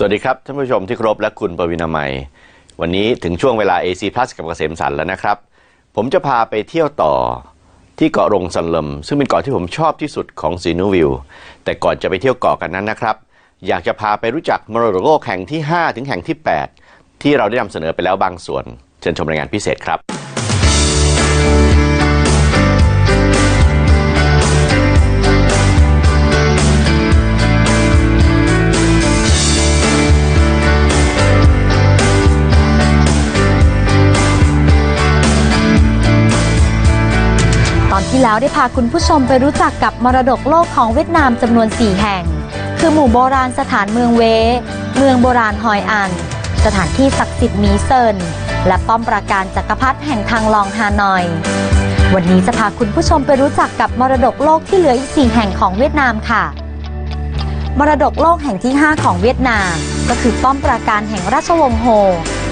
สวัสดีครับ ท่านผู้ชมที่ครพและคุณปวินามัย วันนี้ถึงช่วงเวลา AC Plus กับเกษมสันแล้วนะครับ ผมจะพาไปเที่ยวต่อที่เกาะรงซันลม ซึ่งเป็นเกาะที่ผมชอบที่สุดของซีนูวิว แต่ก่อนจะไปเที่ยวเกาะกันนั้นนะครับ อยากจะพาไปรู้จักมรดกโลกแห่งที่ 5 ถึงแห่งที่ 8 ที่เราได้นำเสนอไปแล้วบางส่วน เชิญชมรายงานพิเศษครับ ที่แล้วได้พาคุณผู้ชมไปรู้จักกับมรดกโลกของเวียดนามจำนวน 4 แห่ง คือหมู่โบราณสถานเมืองเว เมืองโบราณฮอยอัน สถานที่ศักดิ์สิทธิ์มีเซิน และป้อมปราการจักรพรรดิแห่งทางลองฮานอย วันนี้จะพาคุณผู้ชมไปรู้จักกับมรดกโลกที่เหลืออีก 4 แห่งของเวียดนามค่ะ มรดกโลกแห่งที่ 5 ของเวียดนาม ก็คือป้อมปราการแห่งราชวงศ์โฮ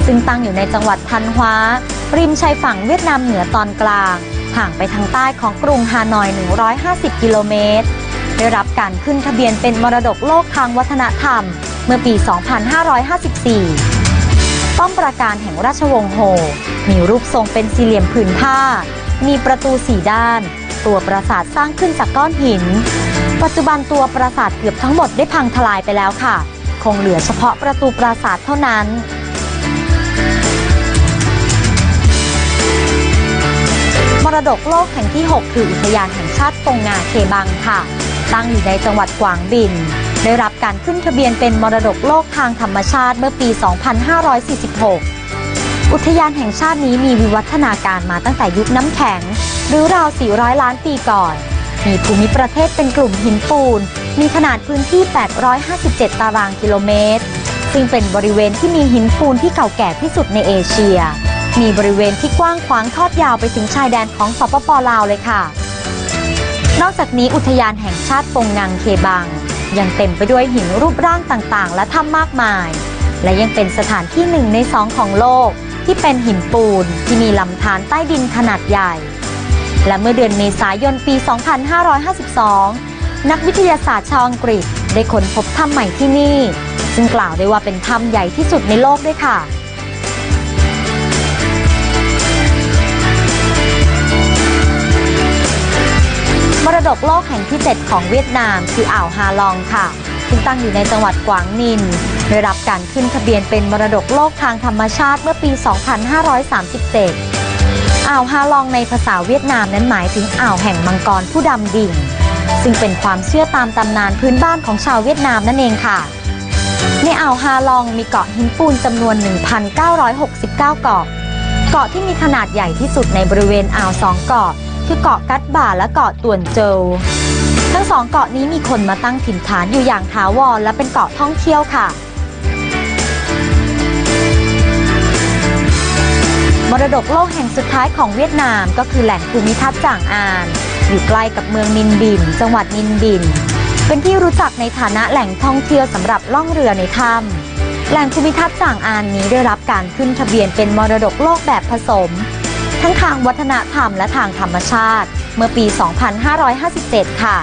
ซึ่งตั้งอยู่ในจังหวัดทันฮวาริมชายฝั่งเวียดนามเหนือตอนกลาง ห่างไปทางใต้ของกรุงฮานอย 150 กิโลเมตร ได้รับการขึ้นทะเบียนเป็นมรดกโลกทางวัฒนธรรม เมื่อปี 2554 ป้อมปราการแห่งราชวงศ์โฮ มีรูปทรงเป็นสี่เหลี่ยมผืนผ้า มีประตูสี่ด้าน ตัวปราสาทสร้างขึ้นจากก้อนหิน ปัจจุบันตัวปราสาทเกือบทั้งหมดได้พังทลายไปแล้วค่ะ คงเหลือเฉพาะประตูปราสาทเท่านั้น ดกโลกแห่งที่ 6 คืออุทยานแห่งชาติปงงาเคบังค่ะ ตั้งอยู่ในจังหวัดกวางบิน ได้รับการขึ้นทะเบียนเป็นมรดกโลกทางธรรมชาติเมื่อปี 2546 อุทยานแห่งชาตินี้มีวิวัฒนาการมาตั้งแต่ยุคน้ำแข็ง หรือราว 400 ล้านปีก่อน มีภูมิประเทศเป็นกลุ่มหินปูน มีขนาดพื้นที่ 857 ตารางกิโลเมตร ซึ่งเป็นบริเวณที่มีหินปูนที่เก่าแก่ที่สุดในเอเชีย มีบริเวณที่กว้างขวางทอดยาวไปถึงชายแดนของสปปลาวเลยค่ะ นอกจากนี้อุทยานแห่งชาติปงงังเคบัง ยังเต็มไปด้วยหินรูปร่างต่างๆ และถ้ำมากมาย และยังเป็นสถานที่หนึ่งในสองของโลก ที่เป็นหินปูนที่มีลำธารใต้ดินขนาดใหญ่ และเมื่อเดือนเมษายนปี 2552 นักวิทยาศาสตร์ชาวอังกฤษได้ค้นพบถ้ำใหม่ที่นี่ ซึ่งกล่าวได้ว่าเป็นถ้ำใหญ่ที่สุดในโลกด้วยค่ะ ดกโลกแห่งที่ 7 ของเวียดนาม คืออ่าวฮาลองค่ะ ซึ่งตั้งอยู่ในจังหวัดกวางนินได้รับการขึ้นทะเบียนเป็นมรดกโลกทางธรรมชาติเมื่อปี 2537 อ่าวฮาลองในภาษาเวียดนามนั้นหมายถึงอ่าวแห่งมังกรผู้ดำดิ่ง ซึ่งเป็นความเชื่อตามตำนานพื้นบ้านของชาวเวียดนามนั่นเองค่ะ ในอ่าวฮาลองมีเกาะหินปูนจำนวน 1,969 เกาะ เกาะที่มีขนาดใหญ่ที่สุดในบริเวณอ่าวสองเกาะ คือเกาะกัดบ่าและเกาะต่วนเจวทั้งสองเกาะนี้มีคนมาตั้งถิ่นฐานอยู่อย่างถาวรและเป็นเกาะท่องเที่ยวค่ะมรดกโลกแห่งสุดท้ายของเวียดนามก็คือแหล่งภูมิทัศน์จ่างอาน อยู่ใกล้กับเมืองนินบิน จังหวัดนินบิน เป็นที่รู้จักในฐานะแหล่งท่องเที่ยวสำหรับล่องเรือในถ้ำแหล่งภูมิทัศน์จ่างอานนี้ได้รับการขึ้นทะเบียนเป็นมรดกโลกแบบผสม ทั้งทางวัฒนธรรมและทางธรรมชาติ เมื่อปี 2557 ค่ะ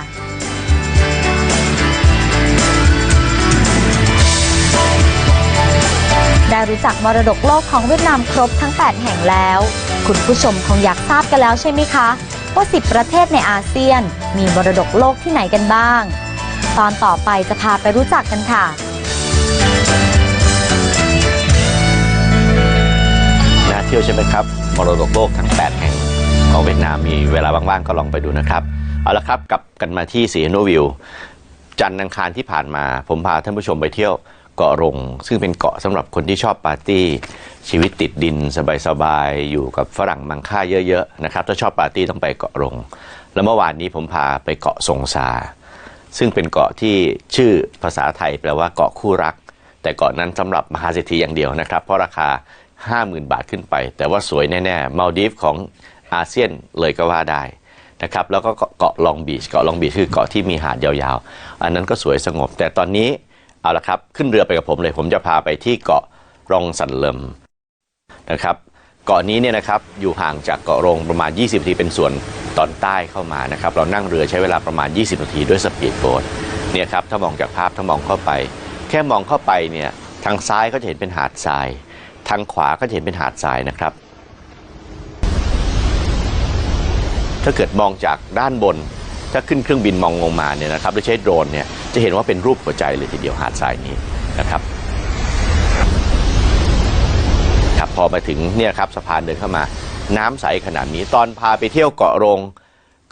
ได้รู้จักมรดกโลกของเวียดนามครบทั้ง 8 แห่งแล้ว คุณผู้ชมคงอยากทราบกันแล้วใช่ไหมคะ ว่า 10 ประเทศในอาเซียน มีมรดกโลกที่ไหนกันบ้าง ตอนต่อไปจะพาไปรู้จักกันค่ะ ที่ยวใช่ไหมครับมรดกโลกทั้ง 8 แห่งของเวียดนามมีเวลาว่างๆก็ลองไปดูนะครับ เอาละครับกลับกันมาที่สีโนวิว จันทร์อังคารที่ผ่านมา ผมพาท่านผู้ชมไปเที่ยวเกาะรง ซึ่งเป็นเกาะสำหรับคนที่ชอบปาร์ตี้ ชีวิตติดดินสบายๆอยู่กับฝรั่งมังค่าเยอะๆนะครับถ้าชอบปาร์ตี้ต้องไปเกาะรง แล้วเมื่อวานนี้ผมพาไปเกาะทรงซาซึ่งเป็นเกาะที่ชื่อภาษาไทยแปลว่าเกาะคู่รัก แต่เกาะนั้นสำหรับมหาเศรษฐีอย่างเดียวนะครับ เพราะราคา 50,000 บาทขึ้นไป แต่ว่าสวยแน่ๆมาดีฟของอาเซียนเลยก็ว่าได้นะครับแล้วก็เกาะลองบีชเกาะลองบีชคือเกาะที่มีหาดยาวๆ อันนั้นก็สวยสงบ แต่ตอนนี้เอาละครับขึ้นเรือไปกับผมเลย ผมจะพาไปที่เกาะรองสันเลิมนะครับเกาะนี้เนี่ยนะครับอยู่ห่างจากเกาะรงประมาณ 20นาทีเป็นส่วนตอนใต้เข้ามานะครับเรานั่งเรือใช้เวลาประมาณ 20 นาทีด้วยสปีดโบ๊ทเนี่ยครับถ้ามองจากภาพถ้ามองเข้าไป แค่มองเข้าไปเนี่ยทางซ้ายก็จะเห็นเป็นหาดทราย ทางขวาก็จะเห็นเป็นหาดทรายนะครับ ถ้าเกิดมองจากด้านบน ถ้าขึ้นเครื่องบินมองลงมาเนี่ยนะครับหรือใช้โดรนเนี่ยจะเห็นว่าเป็นรูปหัวใจเลยทีเดียวหาดทรายนี้นะครับครับพอมาถึงเนี่ยครับสะพานเดินเข้ามา น้ำใสขนาดนี้ตอนพาไปเที่ยวเกาะโรง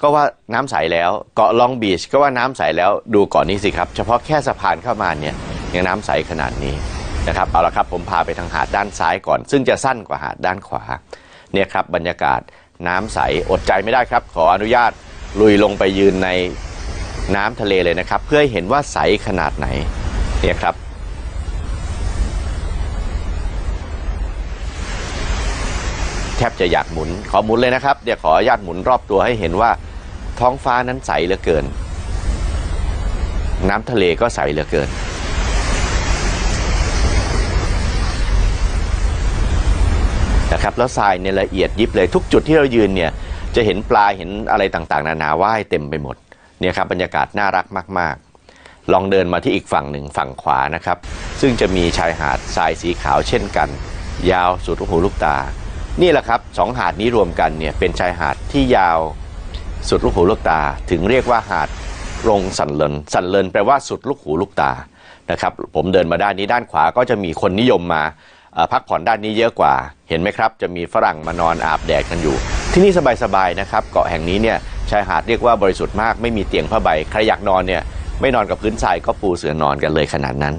ก็ว่าน้ำใสแล้วเกาะลองบีชก็ว่าน้ำใสแล้วดูเกาะนี้สิครับ เฉพาะแค่สะพานเข้ามาเนี่ยยังน้ำใสขนาดนี้ นะครับเอาละครับผมพาไปทางหาดด้านซ้ายก่อน ซึ่งจะสั้นกว่าหาดด้านขวาเนี่ยครับบรรยากาศน้ำใสอดใจไม่ได้ครับ ขออนุญาตลุยลงไปยืนในน้ำทะเลเลยนะครับ เพื่อให้เห็นว่าใสขนาดไหนเนี่ยครับแทบจะอยากหมุนขอหมุนเลยนะครับเดี๋ยวขออนุญาตหมุนรอบตัวให้เห็นว่าท้องฟ้านั้นใสเหลือเกิน น้ำทะเลก็ใสเหลือเกิน นะครับแล้วทรายเนี่ยละเอียดยิบเลยทุกจุดที่เรายืนเนี่ยจะเห็นปลาเห็นอะไรต่างๆ นานาว่ายเต็มไปหมดเนี่ยครับบรรยากาศน่ารักมากๆ ลองเดินมาที่อีกฝั่งหนึ่งฝั่งขวานะครับ ซึ่งจะมีชายหาดทรายสีขาวเช่นกัน ยาวสุดลูกหูลูกตา นี่แหละครับสองหาดนี้รวมกันเนี่ยเป็นชายหาดที่ยาวสุดลูกหูลูกตา ถึงเรียกว่าหาดรงสันเลินสันเลินแปลว่าสุดลูกหูลูกตานะครับผมเดินมาด้านนี้ด้านขวาก็จะมีคนนิยมมา พักผ่อนด้านนี้เยอะกว่า เห็นไหมครับ จะมีฝรั่งมานอนอาบแดดกันอยู่ ที่นี่สบายๆนะครับ เกาะแห่งนี้เนี่ยชายหาดเรียกว่าบริสุทธิ์มากไม่มีเตียงผ้าใบ ใครอยากนอนเนี่ยไม่นอนกับพื้นทรายก็ปูเสื่อนอนกันเลยขนาดนั้น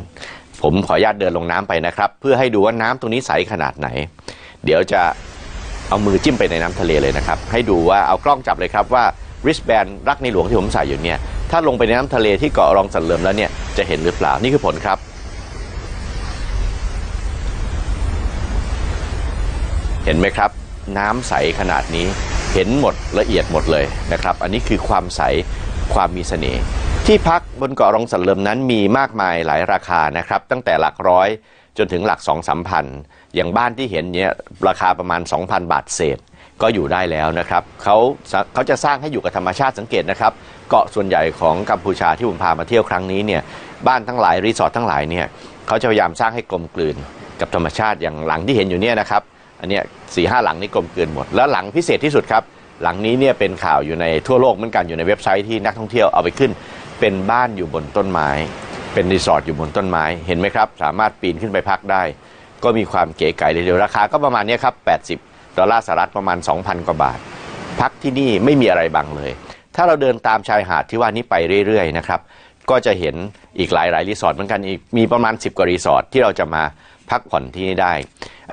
ผมขออนุญาตเดินลงน้ำไปนะครับ เพื่อให้ดูว่าน้ำตรงนี้ใสขนาดไหน เดี๋ยวจะเอามือจิ้มไปในน้ำทะเลเลยนะครับ ให้ดูว่าเอากล้องจับเลยครับว่า wristband รักในหลวงที่ผมใส่อยู่เนี่ยถ้าลงไปในน้ำทะเลที่เกาะรองสันเลิมแล้วเนี่ยจะเห็นหรือเปล่านี่คือผลครับ เห็นไหมครับ น้ำใสขนาดนี้เห็นหมดละเอียดหมดเลยนะครับ อันนี้คือความใสความมีเสน่ห์ที่พักบนเกาะรองสันเลิมนั้นมีมากมายหลายราคานะครับ ตั้งแต่หลักร้อยจนถึงหลักสองสามพันอย่างบ้านที่เห็นเนี่ยราคาประมาณ 2,000 บาทเศษก็อยู่ได้แล้วนะครับเขาเขาจะสร้างให้อยู่กับธรรมชาติสังเกตนะครับ เกาะส่วนใหญ่ของกัมพูชาที่ผมพามาเที่ยวครั้งนี้เนี่ยบ้านทั้งหลายรีสอร์ททั้งหลายเนี่ยเขาจะพยายามสร้างให้กลมกลืนกับธรรมชาติอย่างหลังที่เห็นอยู่เนี่ยนะครับ อันเนี้ยสี่ห้าหลังนี้กลมเกลืนหมด แล้วหลังพิเศษที่สุดครับ หลังนี้เนี่ยเป็นข่าวอยู่ในทั่วโลกเหมือนกันอยู่ในเว็บไซต์ที่นักท่องเที่ยวเอาไปขึ้น เป็นบ้านอยู่บนต้นไม้ เป็นรีสอร์ทอยู่บนต้นไม้เห็นไหมครับ สามารถปีนขึ้นไปพักได้ ก็มีความเก๋ไก๋เลยเดียวราคาก็ประมาณนี้ครับ80ดอลลาร์สหรัฐประมาณ 2,000 กว่าบาท พักที่นี่ไม่มีอะไรบังเลย ถ้าเราเดินตามชายหาดที่ว่านี้ไปเรื่อยๆนะครับก็จะเห็นอีกหลายๆรีสอร์ทเหมือนกันอีกมีประมาณ 10 กว่ารีสอร์ทที่เราจะมา พักผ่อนที่นี่ได้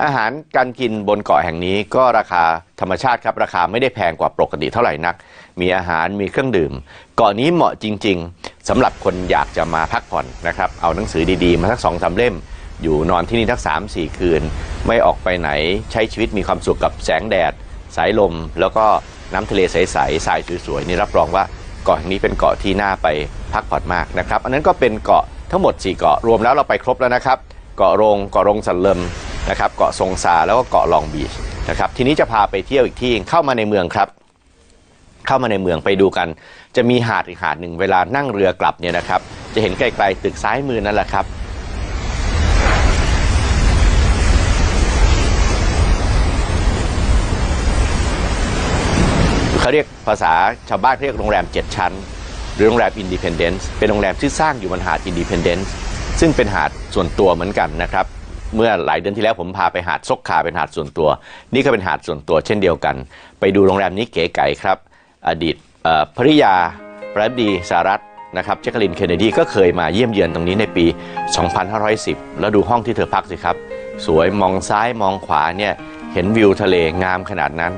อาหารการกินบนเกาะแห่งนี้ก็ราคาธรรมชาติครับ ราคาไม่ได้แพงกว่าปกติเท่าไหร่นัก มีอาหารมีเครื่องดื่ม เกาะนี้เหมาะจริง ๆสำหรับคนอยากจะมาพักผ่อนนะครับ เอาหนังสือดีๆ มาสักสองสามเล่ม อยู่นอนที่นี่ทักสามสี่คืน ไม่ออกไปไหนใช้ชีวิตมีความสุขกับแสงแดด สายลม แล้วก็น้ำทะเลใสๆทรายสวยๆนี่รับรองว่าเกาะแห่งนี้เป็นเกาะที่น่าไปพักผ่อนมากนะครับ อันนั้นก็เป็นเกาะทั้งหมด 4 เกาะรวมแล้วเราไปครบแล้วนะครับ เกาะรงเกาะรงสันเลิมนะครับเกาะทรงซาแล้วก็เกาะลองบีชนะครับทีนี้จะพาไปเที่ยวอีกที่เข้ามาในเมืองครับ เข้ามาในเมืองไปดูกัน จะมีหาดอีกหาดหนึ่งเวลานั่งเรือกลับเนี่ยนะครับ จะเห็นไกลๆตึกซ้ายมือนั่นแหละครับเขาเรียกภาษาชาวบ้านเรียกโรงแรม 7 ชั้น หรือโรงแรมอินดิเพนเดนซ์เป็นโรงแรมที่สร้างอยู่บนหาดอินดิเพนเดนซ์ซึ่งเป็นหาด ส่วนตัวเหมือนกันนะครับ เมื่อหลายเดือนที่แล้วผมพาไปหาดซกคาเป็นหาดส่วนตัว นี่ก็เป็นหาดส่วนตัวเช่นเดียวกัน ไปดูโรงแรมนี้เก๋ไก๋ครับ อดีตภริยาประดีสหรัฐนะครับแจ็คกลินเคนเนดีก็เคยมาเยี่ยมเยือนตรงนี้ในปี 2510 แล้วดูห้องที่เธอพักสิครับ สวยมองซ้ายมองขวาเนี่ยเห็นวิวทะเลงามขนาดนั้น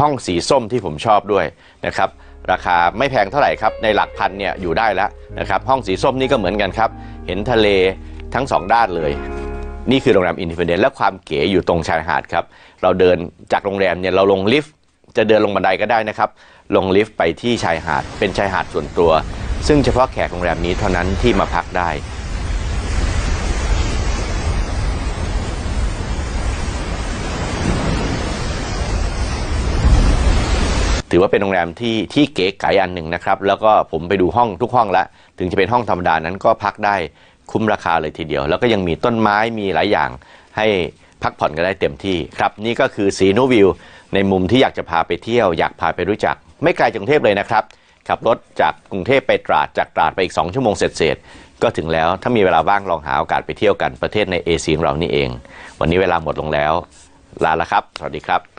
ห้องสีส้มที่ผมชอบด้วยนะครับราคาไม่แพงเท่าไหร่ครับในหลักพันเนี่ยอยู่ได้แล้วนะครับห้องสีส้มนี่ก็เหมือนกันครับ เห็นทะเลทั้งสองด้านเลย นี่คือโรงแรมอินดิเพนเดนต์และความเก๋อยู่ตรงชายหาดครับเราเดินจากโรงแรมเนี่ยเราลงลิฟต์จะเดินลงบันไดก็ได้นะครับ ลงลิฟต์ไปที่ชายหาดเป็นชายหาดส่วนตัว ซึ่งเฉพาะแขกโรงแรมนี้เท่านั้นที่มาพักได้ ถือว่าเป็นโรงแรมที่ที่เก๋ไก๋อันหนึ่งนะครับ แล้วก็ผมไปดูห้องทุกห้องล้วถึงจะเป็นห้องธรรมดานั้นก็พักได้คุ้มราคาเลยทีเดียว แล้วก็ยังมีต้นไม้มีหลายอย่างให้พักผ่อนกันได้เต็มที่ครับ นี่ก็คือสีโนวิวในมุมที่อยากจะพาไปเที่ยวอยากพาไปรู้จัก ไม่ไกลจากกรุงเทพเลยนะครับขับรถจากกรุงเทพไปตราดจากตราดไปอีก 2 ชั่วโมงเสร็จๆก็ถึงแล้วถ้ามีเวลาว่างลองหาโอกาสไปเที่ยวกันประเทศในเอเชียของเรานี่เอง วันนี้เวลาหมดลงแล้วลาละครับ สวัสดีครับ